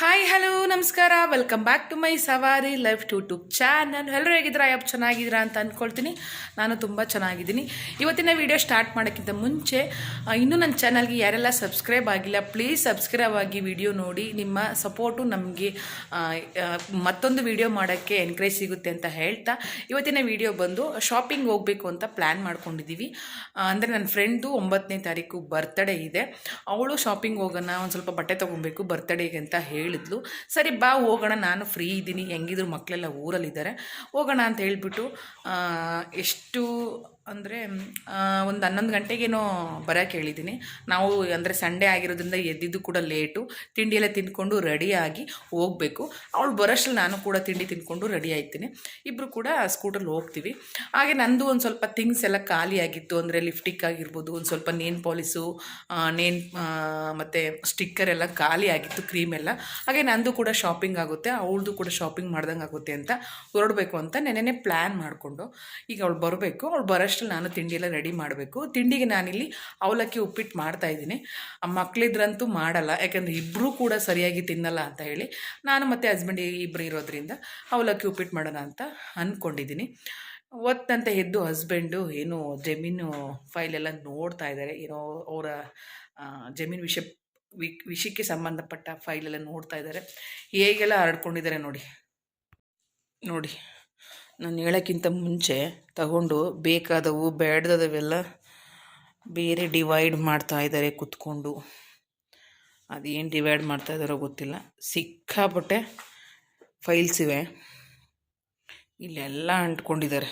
Hi hello ನಮಸ್ಕಾರ. Welcome back to my Savari life YouTube channel ಎಲ್ಲರೂ ಹೇಗಿದ್ದೀರಾ? App ಚೆನ್ನಾಗಿದ್ದೀರಾ ಅಂತ ಅಂದ್ಕೊಳ್ತೀನಿ ನಾನು ತುಂಬ ಚೆನ್ನಾಗಿದ್ದೀನಿ. ಇವತ್ತಿನ ವಿಡಿಯೋ ಸ್ಟಾರ್ಟ್ ಮಾಡೋಕ್ಕಿಂತ ಮುಂಚೆ ಇನ್ನೂ ನನ್ನ ಚಾನಲ್ಗೆ ಯಾರೆಲ್ಲ ಸಬ್ಸ್ಕ್ರೈಬ್ ಆಗಿಲ್ಲ ಪ್ಲೀಸ್ ಸಬ್ಸ್ಕ್ರೈಬ್ ಆಗಿ ವಿಡಿಯೋ ನೋಡಿ. ನಿಮ್ಮ ಸಪೋರ್ಟು ನಮಗೆ ಮತ್ತೊಂದು ವಿಡಿಯೋ ಮಾಡೋಕ್ಕೆ ಎನ್ಕರೇಜ್ ಸಿಗುತ್ತೆ ಅಂತ ಹೇಳ್ತಾ, ಇವತ್ತಿನ ವಿಡಿಯೋ ಬಂದು ಶಾಪಿಂಗ್ ಹೋಗಬೇಕು ಅಂತ ಪ್ಲ್ಯಾನ್ ಮಾಡ್ಕೊಂಡಿದ್ದೀವಿ. ಅಂದರೆ ನನ್ನ ಫ್ರೆಂಡ್ದು ಒಂಬತ್ತನೇ ತಾರೀಕು ಬರ್ತ್ಡೇ ಇದೆ. ಅವಳು ಶಾಪಿಂಗ್ ಹೋಗೋಣ, ಒಂದು ಸ್ವಲ್ಪ ಬಟ್ಟೆ ತೊಗೊಬೇಕು ಬರ್ತ್ಡೇಗೆ ಅಂತ ಹೇಳಿದ್ಲು ಸರಿ ಬಾ ಹೋಗೋಣ ನಾನು ಫ್ರೀ ಇದ್ದೀನಿ ಹೆಂಗಿದ್ರು ಮಕ್ಕಳೆಲ್ಲ ಊರಲ್ಲಿದ್ದಾರೆ ಹೋಗೋಣ ಅಂತ ಹೇಳಿಬಿಟ್ಟು ಎಷ್ಟು ಅಂದರೆ ಒಂದು ಹನ್ನೊಂದು ಗಂಟೆಗೇನೋ ಬರೋಕ್ಕೆ ಹೇಳಿದ್ದೀನಿ ನಾವು ಅಂದರೆ ಸಂಡೇ ಆಗಿರೋದ್ರಿಂದ ಎದ್ದಿದ್ದು ಕೂಡ ಲೇಟು. ತಿಂಡಿ ಎಲ್ಲ ತಿಂದ್ಕೊಂಡು ರೆಡಿಯಾಗಿ ಹೋಗಬೇಕು. ಅವಳು ಬರೋಷ್ಟ್ರಲ್ಲಿ ನಾನು ಕೂಡ ತಿಂಡಿ ತಿಂದ್ಕೊಂಡು ರೆಡಿ ಆಯ್ತೀನಿ ಇಬ್ಬರು ಕೂಡ ಸ್ಕೂಟಲ್ಲಿ ಹೋಗ್ತೀವಿ. ಹಾಗೆ ನಂದು ಒಂದು ಸ್ವಲ್ಪ ಥಿಂಗ್ಸ್ ಎಲ್ಲ ಖಾಲಿ ಆಗಿತ್ತು. ಅಂದರೆ ಲಿಫ್ಟಿಕ್ ಆಗಿರ್ಬೋದು, ಒಂದು ಸ್ವಲ್ಪ ನೇನ್ ಪಾಲಿಸು ನೇನ್ ಮತ್ತು ಸ್ಟಿಕ್ಕರ್ ಎಲ್ಲ ಖಾಲಿ ಆಗಿತ್ತು, ಕ್ರೀಮ್ ಎಲ್ಲ. ಹಾಗೆ ನಂದು ಕೂಡ ಶಾಪಿಂಗ್ ಆಗುತ್ತೆ. ಅವಳದು ಕೂಡ ಶಾಪಿಂಗ್ ಮಾಡ್ದಂಗೆ ಆಗುತ್ತೆ ಅಂತ ಹೊರಡಬೇಕು ಅಂತ ನೆನೆ ಪ್ಲ್ಯಾನ್ ಮಾಡಿಕೊಂಡು ಈಗ ಅವಳು ಬರಬೇಕು. ಅವಳು ಬರೋಷ್ಟ್ರಲ್ಲಿ ನಾನು ತಿಂಡಿ ಎಲ್ಲ ರೆಡಿ ಮಾಡಬೇಕು. ತಿಂಡಿಗೆ ನಾನಿಲ್ಲಿ ಅವಲಕ್ಕಿ ಉಪ್ಪಿಟ್ಟು ಮಾಡ್ತಾ ಇದ್ದೀನಿ. ಆ ಮಕ್ಕಳಿದ್ರಂತೂ ಮಾಡಲ್ಲ. ಯಾಕಂದರೆ ಇಬ್ಬರೂ ಕೂಡ ಸರಿಯಾಗಿ ತಿನ್ನಲ್ಲ ಅಂತ ಹೇಳಿ ನಾನು ಮತ್ತು ಹಸ್ಬೆಂಡ್ ಇಬ್ಬರು ಇರೋದ್ರಿಂದ ಅವಲಕ್ಕಿ ಉಪ್ಪಿಟ್ಟು ಮಾಡೋಣ ಅಂತ ಅಂದ್ಕೊಂಡಿದ್ದೀನಿ ಒತ್ತಂತ ಎದ್ದು ಹಸ್ಬೆಂಡು ಏನು ಜಮೀನು ಫೈಲೆಲ್ಲ ನೋಡ್ತಾ ಇದ್ದಾರೆ. ಏನೋ ಅವರ ಜಮೀನು ವಿಷಯ ವಿಷಯಕ್ಕೆ ಸಂಬಂಧಪಟ್ಟ ಫೈಲೆಲ್ಲ ನೋಡ್ತಾ ಇದ್ದಾರೆ. ಹೇಗೆಲ್ಲ ಹರಡ್ಕೊಂಡಿದ್ದಾರೆ ನೋಡಿ. ನೋಡಿ. ನಾನು ಹೇಳೋಕ್ಕಿಂತ ಮುಂಚೆ ತಗೊಂಡು ಬೇಕಾದವು ಬೇಡದವೆಲ್ಲ ಬೇರೆ ಡಿವೈಡ್ ಮಾಡ್ತಾ ಇದ್ದಾರೆ ಕುತ್ಕೊಂಡು. ಅದೇನು ಡಿವೈಡ್ ಮಾಡ್ತಾ ಇದ್ದಾರೋ ಗೊತ್ತಿಲ್ಲ. ಸಿಕ್ಕಾಪಟ್ಟೆ ಫೈಲ್ಸ್ ಇವೆ. ಇಲ್ಲೆಲ್ಲ ಅಂಟ್ಕೊಂಡಿದ್ದಾರೆ.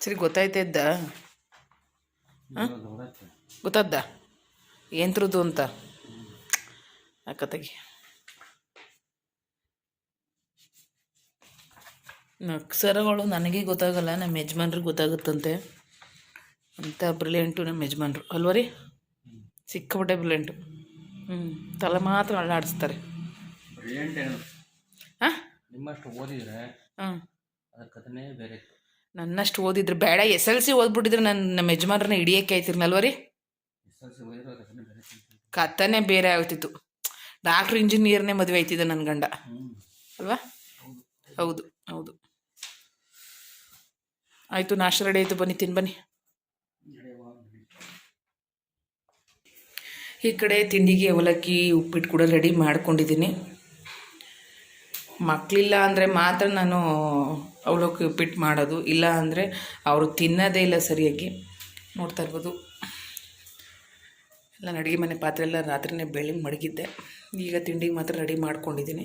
ಸರಿ, ಗೊತ್ತಾಯ್ತಾ ಇದ್ದ? ಗೊತ್ತಾದ್ದ? ಏಂತ್ರದ್ದು ಅಂತ? ಅಕ್ಕತಗಿ ಅಕ್ಷರಗಳು ನನಗೆ ಗೊತ್ತಾಗಲ್ಲ ನಮ್ಮ ಯಜಮಾನ್ರಿಗೆ ಗೊತ್ತಾಗುತ್ತಂತೆ. ಅಂತ ಬ್ರಿಲಿಯಂಟು ನಮ್ಮ ಯಜಮಾನ್ರು. ಅಲ್ವ ರೀ? ಸಿಕ್ಕಾಪಟ್ಟೆ ಬ್ರಿಲಿಯಂಟು ಹ್ಞೂ ತಲೆ ಮಾತ್ರ ಅಳ್ಳಾಡಿಸ್ತಾರೆ ಹಾಂ ನಿಮ್ಮಷ್ಟು ಓದಿದ್ರೆ ಹಾಂ. ಕಥೆನೇ ಬೇರೆ. ನನ್ನಷ್ಟು ಓದಿದ್ರೆ ಬೇಡ. ಎಸ್ ಎಲ್ ಸಿ ಓದ್ಬಿಟ್ಟಿದ್ರೆ ನಾನು ನಮ್ಮ ಯಜಮಾನ್ರನ್ನ ಹಿಡಿಯಕ್ಕೆ ಆಯ್ತಿರ್ನಲ್ವ ರೀ? ಎಸ್ ಎಲ್ ಸಿ ಓದಿರೋ ಕಥೆನೇ ಬೇರೆ ಆಗ್ತಿತ್ತು. ಡಾಕ್ಟ್ರ್, ಇಂಜಿನಿಯರ್ನೇ ಮದುವೆ ಆಯ್ತಿದ್ದ ನನ್ನ ಗಂಡ. ಅಲ್ವಾ? ಹೌದು ಹೌದು. ಆಯಿತು ನಾಷ್ಟ ರೆಡಿ ಆಯಿತು ಬನ್ನಿ, ತಿನ್ ಬನ್ನಿ. ಈ ಕಡೆ ತಿಂಡಿಗೆ ಅವಲಕ್ಕಿ, ಉಪ್ಪಿಟ್ಟು ಕೂಡ ರೆಡಿ ಮಾಡ್ಕೊಂಡಿದ್ದೀನಿ. ಮಕ್ಕಳಿಲ್ಲ ಅಂದರೆ ಮಾತ್ರ ನಾನು ಅವಲಕ್ಕಿ, ಉಪ್ಪಿಟ್ಟು ಮಾಡೋದು. ಇಲ್ಲ ಅಂದರೆ ಅವರು ತಿನ್ನೋದೇ ಇಲ್ಲ ಸರಿಯಾಗಿ. ನೋಡ್ತಾ ಇರ್ಬೋದು. ಎಲ್ಲ ಅಡುಗೆ ಮನೆ ಪಾತ್ರೆ ಎಲ್ಲ ರಾತ್ರಿನೇ ಬೆಳಿ ಮಡಗಿದ್ದೆ. ಈಗ ತಿಂಡಿಗೆ ಮಾತ್ರ ರೆಡಿ ಮಾಡ್ಕೊಂಡಿದ್ದೀನಿ.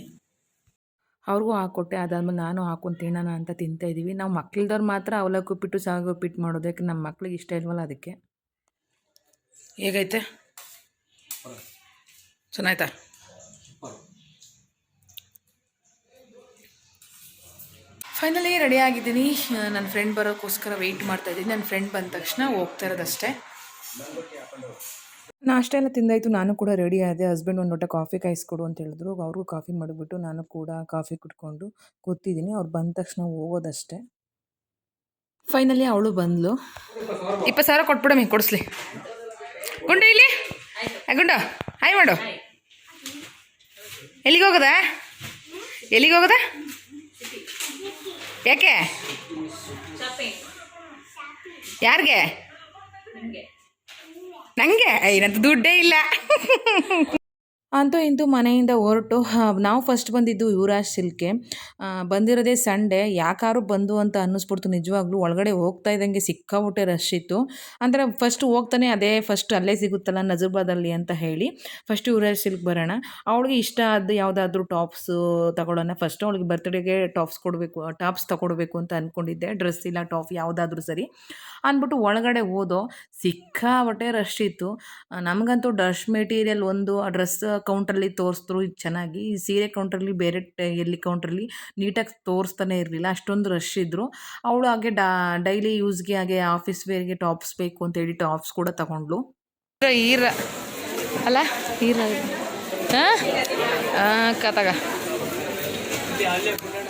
ಅವ್ರಿಗೂ ಹಾಕ್ಕೊಟ್ಟೆ ಅದಾದ್ಮೇಲೆ ನಾನು ಹಾಕೊಂಡು ತಿನ್ನೋಣ ಅಂತ ತಿಂತಾ ಇದ್ದೀವಿ ನಾವು ಮಕ್ಳದವ್ರು ಮಾತ್ರ ಅವಲಕ್ಕಿ ಉಪ್ಪಿಟ್ಟು ಸಾಗು ಉಪ್ಪಿಟ್ಟು ಮಾಡೋದು ಯಾಕೆ ನಮ್ಮ ಮಕ್ಳಿಗೆ ಇಷ್ಟ ಇಲ್ವಲ್ಲ ಅದಕ್ಕೆ. ಹೇಗೈತೆ? ಚೆನ್ನಾಯ್ತಾ? ಫೈನಲಿ ರೆಡಿ ಆಗಿದ್ದೀನಿ. ನನ್ನ ಫ್ರೆಂಡ್ ಬರೋಕ್ಕೋಸ್ಕರ ವೆಯ್ಟ್ ಮಾಡ್ತಾಯಿದ್ದೀನಿ ನನ್ನ ಫ್ರೆಂಡ್ ಬಂದ ತಕ್ಷಣ ಹೋಗ್ತಾ ಇರೋದಷ್ಟೇ. ನಾಷ್ಟ ಎಲ್ಲ ತಿಂದಾಯಿತು. ನಾನು ಕೂಡ ರೆಡಿ ಆದೆ. ಹಸ್ಬೆಂಡ್ ಒಂದು ಲೋಟ ಕಾಫಿ ಕಾಯಿಸ್ಕೊಡು ಅಂತ ಹೇಳಿದ್ರು. ಅವ್ರಿಗೂ ಕಾಫಿ ಮಾಡಿಬಿಟ್ಟು ನಾನು ಕೂಡ ಕಾಫಿ ಕುಟ್ಕೊಂಡು ಕೂತಿದ್ದೀನಿ. ಅವ್ರು ಬಂದ ತಕ್ಷಣ ಹೋಗೋದಷ್ಟೇ. ಫೈನಲಿ ಅವಳು ಬಂದ್ಲು. ಇಪ್ಪತ್ತು ಸಾವಿರ ಕೊಟ್ಬಿಡಮಿ ಕೊಡಿಸ್ಲಿ. ಗುಂಡು ಇಲ್ಲಿ. ಗುಂಡು, ಹಾಯ್ ಮಾಡು. ಎಲ್ಲಿಗೆ ಹೋಗೋದಾ? ಎಲ್ಲಿಗೆ ಹೋಗೋದಾ? ಯಾಕೆ? ಯಾರಿಗೆ? ನನಗೆ ಏನಂತ ದುಡ್ಡೇ ಇಲ್ಲ. ಅಂತೂ ಇಂತೂ ಮನೆಯಿಂದ ಹೊರಟು ನಾವು ಫಸ್ಟ್ ಬಂದಿದ್ದು ಯುವರಾಜ್ ಸಿಲ್ಕೆ. ಬಂದಿರೋದೇ ಸಂಡೇ ಯಾಕಾರು ಬಂದು ಅಂತ ಅನ್ನಿಸ್ಬಿಡ್ತು. ನಿಜವಾಗ್ಲೂ ಒಳಗಡೆ ಹೋಗ್ತಾ ಇದ್ದಂಗೆ ಸಿಕ್ಕಾಬಿಟ್ಟೆ ರಶ್ ಇತ್ತು. ಅಂದರೆ ಫಸ್ಟ್ ಹೋಗ್ತಾನೆ, ಅದೇ ಫಸ್ಟ್ ಅಲ್ಲೇ ಸಿಗುತ್ತಲ್ಲ ನಜರ್ಬಾದಲ್ಲಿ ಅಂತ ಹೇಳಿ ಫಸ್ಟ್ ಯುವರಾಜ್ ಸಿಲ್ಕ್ ಬರೋಣ. ಅವಳಿಗೆ ಇಷ್ಟ ಆದ ಯಾವುದಾದ್ರೂ ಟಾಪ್ಸು ತಗೊಳ್ಳೋಣ. ಫಸ್ಟ್ ಅವಳಿಗೆ ಬರ್ತ್ಡೇಗೆ ಟಾಪ್ಸ್ ಕೊಡಬೇಕು ಟಾಪ್ಸ್ ತಗೊಡ್ಬೇಕು ಅಂತ ಅಂದ್ಕೊಂಡಿದ್ದೆ ಡ್ರೆಸ್ ಇಲ್ಲ ಟಾಪ್ ಯಾವುದಾದ್ರೂ ಸರಿ ಅಂದ್ಬಿಟ್ಟು ಒಳಗಡೆ ಹೋದೋ ಸಿಕ್ಕಾಬಟ್ಟೆ ರಶ್ ಇತ್ತು. ನಮಗಂತೂ ಡ್ರೆಸ್ ಮೆಟೀರಿಯಲ್ ಒಂದು, ಆ ಡ್ರೆಸ್ ಕೌಂಟ್ರಲ್ಲಿ ತೋರಿಸಿದ್ರು ಇದು ಚೆನ್ನಾಗಿ. ಈ ಸೀರೆ ಕೌಂಟ್ರಲ್ಲಿ ಬೇರೆ ಟ- ಎಲ್ಲಿ ಕೌಂಟ್ರಲ್ಲಿ ನೀಟಾಗಿ ತೋರಿಸ್ತಾನೆ ಇರಲಿಲ್ಲ. ಅಷ್ಟೊಂದು ರಶ್ ಇದ್ದರು ಅವಳು ಹಾಗೆ ಡಾ ಡೈಲಿ ಯೂಸ್ಗೆ ಹಾಗೆ ಆಫೀಸ್ ವೇರ್ಗೆ ಟಾಪ್ಸ್ ಬೇಕು ಅಂತೇಳಿ ಟಾಪ್ಸ್ ಕೂಡ ತಗೊಂಡ್ಳು. ಈರ ಅಲ್ಲ? ಈರ ಹಾಂ? ಕತಗ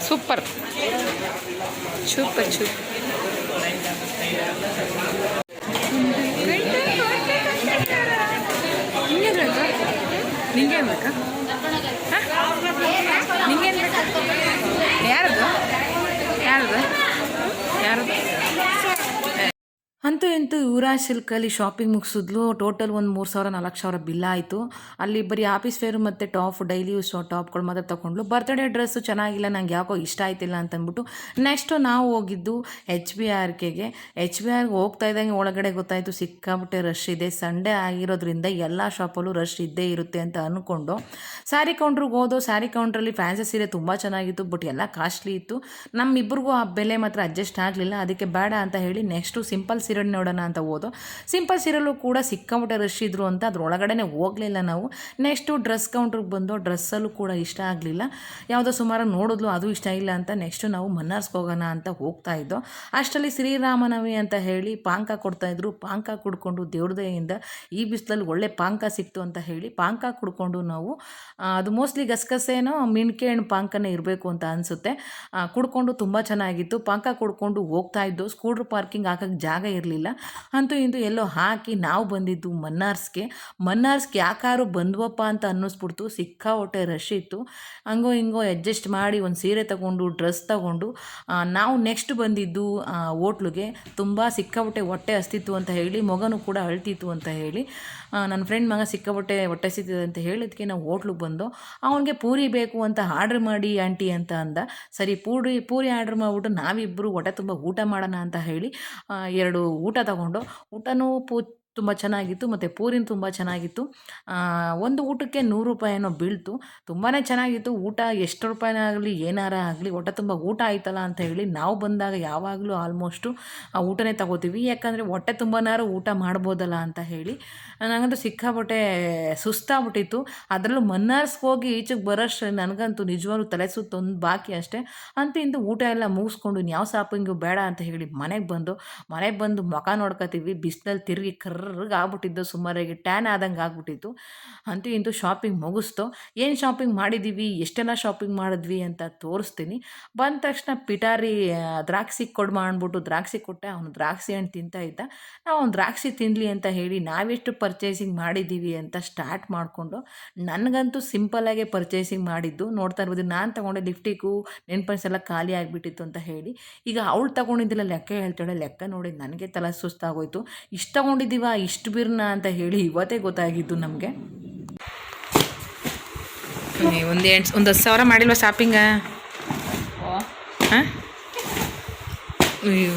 ಸೂಪರ್ ಸೂಪರ್ ಸೂಪರ್ ನಿಂಗೇನು ಬೇಕಾ? ನಿಂಗೇನು ಬೇಕಾ? ಯಾರದು? ಯಾರದು? ಯಾರದು? ಅಂತೂ ಇಂತೂ ಯುವರಾಜ್ ಸಿಲ್ಕಲ್ಲಿ ಶಾಪಿಂಗ್ ಮುಗಿಸಿದ್ಲು. ಟೋಟಲ್ ಒಂದು ಮೂರು ಸಾವಿರ, ನಾಲ್ಕು ಸಾವಿರ ಬಿಲ್ ಆಯಿತು. ಅಲ್ಲಿ ಬರೀ ಆಫೀಸ್ ವೇರು ಮತ್ತು ಟಾಪ್ ಡೈಲಿ ಯೂಸ್ ಟಾಪ್ಗಳು ಮಾತ್ರ ತೊಗೊಂಡ್ಲು. ಬರ್ತ್ಡೇ ಡ್ರೆಸ್ಸು ಚೆನ್ನಾಗಿಲ್ಲ, ನಂಗೆ ಯಾಕೋ ಇಷ್ಟ ಆಯ್ತಿಲ್ಲ ಅಂತಂದ್ಬಿಟ್ಟು ನೆಕ್ಸ್ಟು ನಾವು ಹೋಗಿದ್ದು ಎಚ್ ಬಿ ಆರ್ ಕೆಗೆ ಎಚ್ ಬಿ ಆರ್ಗೆ ಹೋಗ್ತಾ ಇದ್ದಂಗೆ ಒಳಗಡೆ ಗೊತ್ತಾಯಿತು ಸಿಕ್ಕಾಬಿಟ್ಟೆ ರಶ್ ಇದೆ. ಸಂಡೇ ಆಗಿರೋದ್ರಿಂದ ಎಲ್ಲ ಶಾಪಲ್ಲೂ ರಶ್ ಇದ್ದೇ ಇರುತ್ತೆ ಅಂತ ಅಂದ್ಕೊಂಡು ಸ್ಯಾರಿ ಕೌಂಟ್ರಿಗೆ ಹೋದೋ ಸ್ಯಾರಿ ಕೌಂಟ್ರಲ್ಲಿ ಫ್ಯಾನ್ಸಿ ಸೀರೆ ತುಂಬ ಚೆನ್ನಾಗಿತ್ತು ಬಟ್ ಎಲ್ಲ ಕಾಸ್ಟ್ಲಿ ಇತ್ತು. ನಮ್ಮಿಬ್ಬರಿಗೂ ಆ ಬೆಲೆ ಮಾತ್ರ ಅಡ್ಜಸ್ಟ್ ಆಗಲಿಲ್ಲ. ಅದಕ್ಕೆ ಬೇಡ ಅಂತ ಹೇಳಿ ನೆಕ್ಸ್ಟು ಸಿಂಪಲ್ ಸೀರೆ ನೋಡೋಣ ಅಂತ ಹೋದೋ. ಸಿಂಪಲ್ ಸೀರಿಯಲ್ಲು ಕೂಡ ಸಿಕ್ಕಾಪಟ್ಟೆ ರಶ್ ಇದ್ರು ಅಂತ ಅದ್ರೊಳಗಡೆನೆ ಹೋಗಲಿಲ್ಲ ನಾವು. ನೆಕ್ಸ್ಟು ಡ್ರೆಸ್ ಕೌಂಟ್ರಿಗೆ ಬಂದು ಡ್ರೆಸ್ಸಲ್ಲೂ ಕೂಡ ಇಷ್ಟ ಆಗಲಿಲ್ಲ. ಯಾವುದೋ ಸುಮಾರು ನೋಡಿದ್ಲು ಅದು ಇಷ್ಟ ಇಲ್ಲ ಅಂತ ನೆಕ್ಸ್ಟು ನಾವು ಮನ್ನಾರ್ಸ್ಗೆ ಹೋಗೋಣ ಅಂತ ಹೋಗ್ತಾ ಇದ್ದೋ. ಅಷ್ಟರಲ್ಲಿ ಶ್ರೀರಾಮನವಿ ಅಂತ ಹೇಳಿ ಪಾಂಕ ಕೊಡ್ತಾಯಿದ್ರು ಪಾಂಕ ಕುಡ್ಕೊಂಡು ದೇವ್ರದೆಯಿಂದ ಈ ಬಿಸಿಲಲ್ಲಿ ಒಳ್ಳೆ ಪಾಂಕ ಸಿಕ್ತು ಅಂತ ಹೇಳಿ ಪಾಂಕ ಕುಡ್ಕೊಂಡು ನಾವು ಅದು ಮೋಸ್ಟ್ಲಿ ಗಸಗಸೇನೋ ಮಿಣ್ಕೆ ಹಣ್ಣು ಪಾಂಕನೇ ಇರಬೇಕು ಅಂತ ಅನಿಸುತ್ತೆ. ಕುಡ್ಕೊಂಡು ತುಂಬ ಚೆನ್ನಾಗಿತ್ತು. ಪಾಂಕ ಕುಡ್ಕೊಂಡು ಹೋಗ್ತಾ ಇದ್ದು. ಸ್ಕೂಟ್ರ್ ಪಾರ್ಕಿಂಗ್ ಹಾಕೋಕ್ಕೆ ಜಾಗ ಇರಲಿಲ್ಲ ಅಂತೂ ಇಂದು ಎಲ್ಲೋ ಹಾಕಿ ನಾವು ಬಂದಿದ್ದು ಮನ್ನಾರ್ಸ್ಗೆ. ಮನ್ನಾರ್ಸ್ಗೆ ಯಾಕಾರು ಬಂದ್ವಪ್ಪ ಅಂತ ಅನ್ನಿಸ್ಬಿಡ್ತು. ಸಿಕ್ಕಾಪಟ್ಟೆ ರಶ್ ಇತ್ತು. ಹಂಗೋ ಹಿಂಗೋ ಅಡ್ಜಸ್ಟ್ ಮಾಡಿ ಒಂದು ಸೀರೆ ತಗೊಂಡು ಡ್ರೆಸ್ ತಗೊಂಡು ನಾವು ನೆಕ್ಸ್ಟ್ ಬಂದಿದ್ದು ಹೋಟ್ಲಿಗೆ. ತುಂಬ ಸಿಕ್ಕಾಪಟ್ಟೆ ಹೊಟ್ಟೆ ಹಸ್ತಿತ್ತು ಅಂತ ಹೇಳಿ, ಮಗನು ಕೂಡ ಅಳ್ತಿತ್ತು ಅಂತ ಹೇಳಿ. ನನ್ನ ಫ್ರೆಂಡ್ ಮಗ ಸಿಕ್ಕಾಪಟ್ಟೆ ಹೊಟ್ಟೆ ಸಿಗ್ತದೆ ಅಂತ ಹೇಳಿದ್ಕೆ ನಾವು ಹೋಟ್ಲಿಗೆ ಬಂದು, ಅವನಿಗೆ ಪೂರಿ ಬೇಕು ಅಂತ ಆರ್ಡ್ರ್ ಮಾಡಿ ಆಂಟಿ ಅಂತ ಅಂದ. ಸರಿ, ಪೂರಿ ಪೂರಿ ಆರ್ಡ್ರ್ ಮಾಡಿಬಿಟ್ಟು ನಾವಿಬ್ಬರು ಹೊಟ್ಟೆ ತುಂಬ ಊಟ ಮಾಡೋಣ ಅಂತ ಹೇಳಿ ಎರಡು ಊಟ ತಗೊಂಡು, ಊಟನೂ ಪೂ ತುಂಬ ಚೆನ್ನಾಗಿತ್ತು ಮತ್ತು ಪೂರಿನ ತುಂಬ ಚೆನ್ನಾಗಿತ್ತು. ಒಂದು ಊಟಕ್ಕೆ ನೂರು ರೂಪಾಯಿನೋ ಬೀಳ್ತು. ತುಂಬಾ ಚೆನ್ನಾಗಿತ್ತು. ಊಟ ಎಷ್ಟು ರೂಪಾಯಿನೇ ಆಗಲಿ, ಏನಾರ ಆಗಲಿ ಹೊಟ್ಟೆ ತುಂಬ ಊಟ ಆಯ್ತಲ್ಲ ಅಂತ ಹೇಳಿ ನಾವು ಬಂದಾಗ ಯಾವಾಗಲೂ ಆಲ್ಮೋಸ್ಟು ಆ ಊಟನೇ ತಗೋತೀವಿ. ಯಾಕಂದರೆ ಹೊಟ್ಟೆ ತುಂಬನಾರು ಊಟ ಮಾಡ್ಬೋದಲ್ಲ ಅಂತ ಹೇಳಿ. ನನಗಂತೂ ಸಿಕ್ಕಾಪಟ್ಟೆ ಸುಸ್ತಾಗ್ಬಿಟ್ಟಿತ್ತು. ಅದರಲ್ಲೂ ಮನ್ನಾರ್ಸ್ಗೆ ಹೋಗಿ ಈಚೆಗೆ ಬರೋಷ್ಟು ನನಗಂತೂ ನಿಜವಾಗ್ಲೂ ತಲೆ ಸುತ್ತೊಂದು ಬಾಕಿ ಅಷ್ಟೇ. ಅಂತ ಇಂದು ಊಟ ಎಲ್ಲ ಮುಗಿಸ್ಕೊಂಡು ಯಾವ ಶಾಪಿಂಗು ಬೇಡ ಅಂತ ಹೇಳಿ ಮನೆಗೆ ಬಂದು ಮನೆಗೆ ಬಂದು ಮುಖ ನೋಡ್ಕೊತೀವಿ. ಬಿಸಿಲಲ್ಲಿ ತಿರುಗಿ ಕರ್ರಗೆ ಆಗ್ಬಿಟ್ಟಿದ್ದು ಸುಮಾರಾಗಿ ಟ್ಯಾನ್ ಆದಂಗೆ ಆಗ್ಬಿಟ್ಟಿತ್ತು. ಅಂತೂ ಇಂತೂ ಶಾಪಿಂಗ್ ಮುಗಿಸ್ತು. ಏನು ಶಾಪಿಂಗ್ ಮಾಡಿದ್ದೀವಿ ಎಷ್ಟೆಲ್ಲ ಶಾಪಿಂಗ್ ಮಾಡಿದ್ವಿ ಅಂತ ತೋರಿಸ್ತೀನಿ. ಬಂದ ತಕ್ಷಣ ಪಿಟಾರಿ ದ್ರಾಕ್ಷಿ ಕೊಡ್ಮ ಅಂದ್ಬಿಟ್ಟು ದ್ರಾಕ್ಷಿ ಕೊಟ್ಟೆ. ಅವನು ದ್ರಾಕ್ಷಿ ಹಣ್ಣು ತಿಂತಾ ಇದ್ದ. ನಾವು ಅವ್ನು ದ್ರಾಕ್ಷಿ ತಿನ್ನಲಿ ಅಂತ ಹೇಳಿ ನಾವೆಷ್ಟು ಪರ್ಚೇಸಿಂಗ್ ಮಾಡಿದ್ದೀವಿ ಅಂತ ಸ್ಟಾರ್ಟ್ ಮಾಡಿಕೊಂಡು, ನನಗಂತೂ ಸಿಂಪಲ್ಲಾಗೆ ಪರ್ಚೇಸಿಂಗ್ ಮಾಡಿದ್ದು. ನೋಡ್ತಾ ಇರ್ಬೋದು, ನಾನು ತೊಗೊಂಡೆ ಲಿಫ್ಟಿಗೂ ನೆನ್ಪನ್ಸ್ ಎಲ್ಲ ಖಾಲಿ ಆಗಿಬಿಟ್ಟಿತ್ತು ಅಂತ ಹೇಳಿ. ಈಗ ಅವಳು ತಗೊಂಡಿದ್ದಿಲ್ಲ, ಲೆಕ್ಕ ಹೇಳ್ತಾಳೆ. ಲೆಕ್ಕ ನೋಡಿ ನನಗೆ ತಲೆ ಸುಸ್ತಾಗೋಯ್ತು. ಇಷ್ಟು ತಗೊಂಡಿದ್ದೀವ? ಇಷ್ಟು ಬಿರ್ನ ಅಂತ ಹೇಳಿ ಇವತ್ತೇ ಗೊತ್ತಾಗಿದ್ದು ನಮಗೆ. ಒಂದು ಎಂಟು ಒಂದು ಹತ್ತು ಸಾವಿರ ಮಾಡಿಲ್ವ ಶಾಪಿಂಗ? ಹಾಂ? ಆರ್.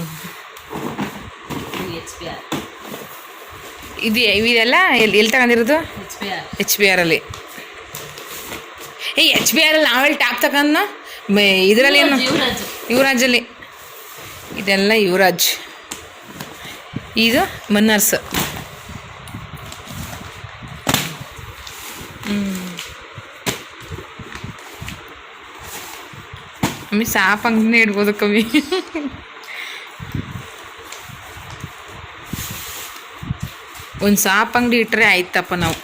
ಇದು ಇದೆಲ್ಲ ಎಲ್ಲಿ ಎಲ್ಲಿ ತಗೊಂಡಿರೋದು? H B R. ಅಲ್ಲಿ. ಏಯ್ ಎಚ್ ಬಿ ಅಲ್ಲಿ ನಾವೆಲ್ಲಿ ಟ್ಯಾಪ್ ತಗೊಂಡ ಇದರಲ್ಲಿ ಏನು? ಯುವರಾಜ್. ಯುವರಾಜಲ್ಲಿ. ಇದೆಲ್ಲ ಯುವರಾಜ್. ಇದು ಮನ್ನರ್ಸ್. ಕಮ್ಮಿ ಸಾಪ್ ಅಂಗಡಿನೇ ಇಡ್ಬೋದು ಕಮ್ಮಿ. ಒಂದು ಸಾಪ್ ಅಂಗಡಿ ಇಟ್ಟರೆ ಆಯ್ತಪ್ಪ ನಾವು.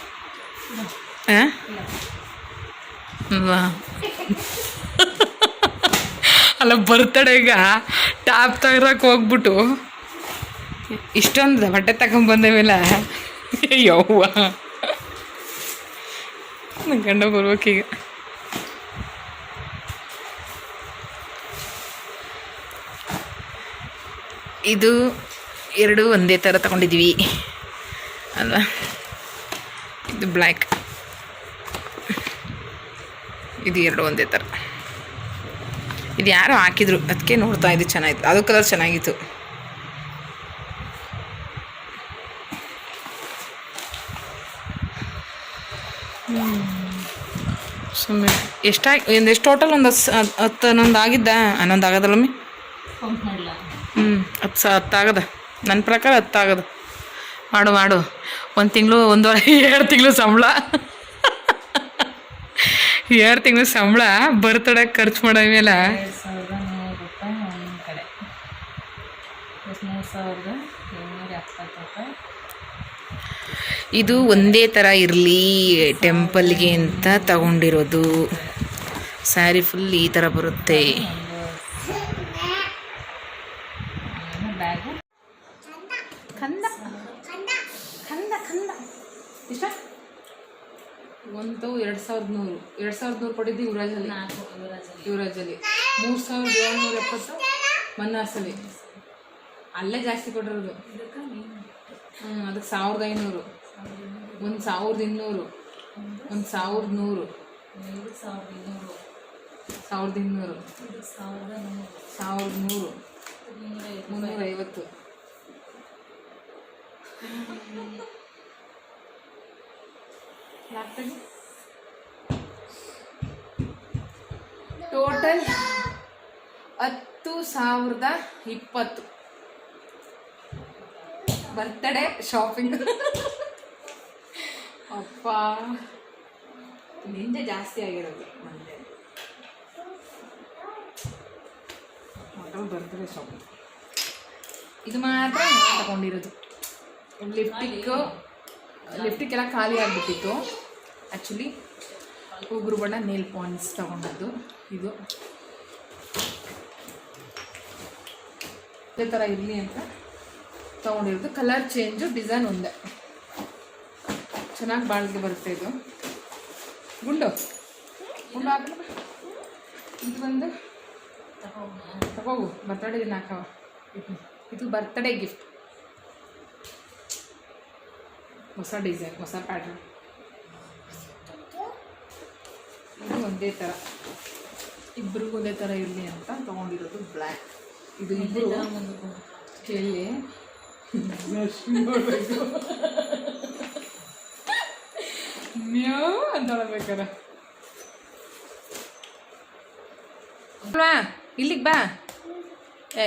ಅಲ್ಲ ಬರ್ತಡೆಗ ಟಾಪ್ ತಗರಕ್ಕೆ ಹೋಗ್ಬಿಟ್ಟು. ಇಷ್ಟೊಂದು ಬಟ್ಟೆ ತಗೊಂಬಂದೇವಿಲ್ಲ ಯವ್ವ. ನನ್ನ ಗಂಡ ಬರ್ಬೇಕೀಗ. ಇದು ಎರಡು ಒಂದೇ ಥರ ತಗೊಂಡಿದ್ದೀವಿ ಅಲ್ವಾ? ಇದು ಬ್ಲ್ಯಾಕ್. ಇದು ಎರಡು ಒಂದೇ ಥರ ಇದು ಯಾರೋ ಹಾಕಿದ್ರು. ಅದಕ್ಕೆ ನೋಡ್ತಾ ಇದ್ದು ಚೆನ್ನಾಗಿತ್ತು ಅದು ಕಲರ್ ಚೆನ್ನಾಗಿತ್ತು. ಸುಮ್ಮನೆ. ಎಷ್ಟಾಗಿ ಎಷ್ಟು ಟೋಟಲ್ ಒಂದು ಹತ್ತು ಹತ್ತು ಹನ್ನೊಂದು ಆಗಿದ್ದ? ಹನ್ನೊಂದು ಆಗೋದಲ್ಲಮ್ಮಿ? ಹ್ಞೂ ಹತ್ತು ಸ ಹತ್ತಾಗದ. ಆಗದ ನನ್ನ ಪ್ರಕಾರ ಹತ್ತಾಗದ. ಆಗದ ಮಾಡು ಮಾಡು. ಒಂದು ತಿಂಗಳು ಒಂದೂವರೆ ಎರಡು ತಿಂಗಳು ಸಂಬಳ. ಎರಡು ತಿಂಗಳು ಸಂಬಳ ಬರ್ತಡೇ ಖರ್ಚು ಮಾಡೋ ಮೇಲೆ ಇದು ಒಂದೇ ಥರ ಇರಲಿ ಟೆಂಪಲ್ಗೆ ಅಂತ ತಗೊಂಡಿರೋದು. ಸ್ಯಾರಿ ಫುಲ್ ಈ ಥರ ಬರುತ್ತೆ. ಒಂದು ಎರಡು ಸಾವಿರದ ನೂರು. ಎರಡು ಸಾವಿರದ ನೂರು ಪಡೆದು ಯುವರಾಜಲ್ಲಿ ಯುವರಾಜಲ್ಲಿ ಮೂರು ಸಾವಿರದ ಏಳ್ನೂರ ಎಪ್ಪತ್ತು ಮನ್ನಾಸಲ್ಲಿ ಅಲ್ಲೇ ಜಾಸ್ತಿ ಕೊಟ್ಟಿರೋದು ಹ್ಞೂ ಅದಕ್ಕೆ ಸಾವಿರದ ಐನೂರು. ಒಂದು ಸಾವಿರದ ಇನ್ನೂರು. ಒಂದು ಸಾವಿರದ ನೂರು. ಸಾವಿರದ ಇನ್ನೂರು. ಸಾವಿರದ ಇನ್ನೂರು. ಸಾವಿರದ ನೂರು. ಮುನ್ನೂರ ಐವತ್ತು. ಟೋಟಲ್ ಹತ್ತು ಸಾವಿರದ ಇಪ್ಪತ್ತು. ಬರ್ತಡೇ ಶಾಪಿಂಗ್ ಅಪ್ಪ ನಿಂದೆ ಜಾಸ್ತಿ ಆಗಿರೋದು ಮಂದೆ ಟೋಟಲ್ ಬರ್ತಡೇ ಶಾಪಿಂಗ್ ಇದು ಮಾತ್ರ ತಗೊಂಡಿರೋದು. ಲಿಫ್ಟಿಕ್ಕು ಲಿಫ್ಟಿಕ್ಕೆಲ್ಲ ಖಾಲಿ ಆಗಿಬಿಟ್ಟಿತ್ತು. ಆ್ಯಕ್ಚುಲಿ ಉಗುರು ಬಣ್ಣ ನೇಲ್ ಪಾಯಿಂಟ್ಸ್ ತಗೊಂಡದ್ದು. ಇದು ಅದೇ ಥರ ಇರಲಿ ಅಂತ ತೊಗೊಂಡಿರೋದು. ಕಲರ್ ಚೇಂಜು ಡಿಸೈನ್ ಒಂದೇ. ಚೆನ್ನಾಗಿ ಬಾಳಿಗೆ ಬರುತ್ತೆ ಇದು. ಗುಂಡು. ಗುಂಡು ಹಾಕ ಇದು ಬಂದು ತಗೋಗು. ಬರ್ತಡೇ ದಿನ ಹಾಕವ ಇದು ಬರ್ತಡೇ ಗಿಫ್ಟ್ ಹೊಸ ಡಿಸೈನ್ ಹೊಸ ಪ್ಯಾಟರ್ನ್ ಒಂದೇ ಥರ ಇಬ್ಬರಿಗೂ ಒಂದೇ ಥರ ಇರಲಿ ಅಂತ ತೊಗೊಂಡಿರೋದು ಬ್ಲ್ಯಾಕ್ ಇದು ಇಬ್ಬರು ಕೇಳಿ. ಮ್ಯಾವ್ ಅಂತ ಹೇಳ್ಬೇಕಾರೆ. ಬಾ ಇಲ್ಲಿಗೆ ಬಾ.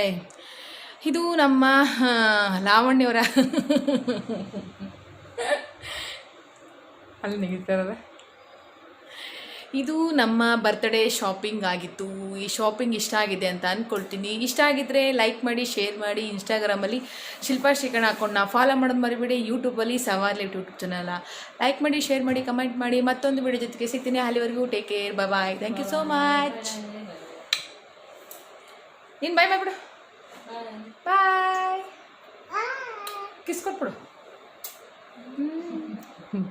ಏಯ್ ಇದು ನಮ್ಮ ಲಾವಣ್ಯವರ. ಅಲ್ಲಿ ನೆಗಿತಾರಲ್ಲ ಇದು ನಮ್ಮ ಬರ್ತ್ಡೇ ಶಾಪಿಂಗ್ ಆಗಿತ್ತು. ಈ ಶಾಪಿಂಗ್ ಇಷ್ಟ ಆಗಿದೆ ಅಂತ ಅಂದ್ಕೊಳ್ತೀನಿ ಇಷ್ಟ ಆಗಿದ್ದರೆ ಲೈಕ್ ಮಾಡಿ ಶೇರ್ ಮಾಡಿ ಇನ್ಸ್ಟಾಗ್ರಾಮಲ್ಲಿ ಶಿಲ್ಪಾ ಶ್ರೀಕರಣ ಅಕೌಂಟ್ನ ಫಾಲೋ ಮಾಡೋದು ಮರಿಬೇಡಿ. ಯೂಟ್ಯೂಬಲ್ಲಿ ಸವಾಲ್ ಯೂಟ್ಯೂಬ್ ಚಾನಲ್ ಲೈಕ್ ಮಾಡಿ ಶೇರ್ ಮಾಡಿ ಕಮೆಂಟ್ ಮಾಡಿ. ಮತ್ತೊಂದು ವಿಡಿಯೋ ಜೊತೆಗೆ ಸಿಗ್ತೀನಿ. ಅಲ್ಲಿವರೆಗೂ take care bye thank you so much ನೀನು ಬಾಯ್ ಮಾಡ್ಬಿಡು. ಬಾಯ್ ಕಿಸ್ ಕೊಟ್ಬಿಡು. ಹ್ಮ್.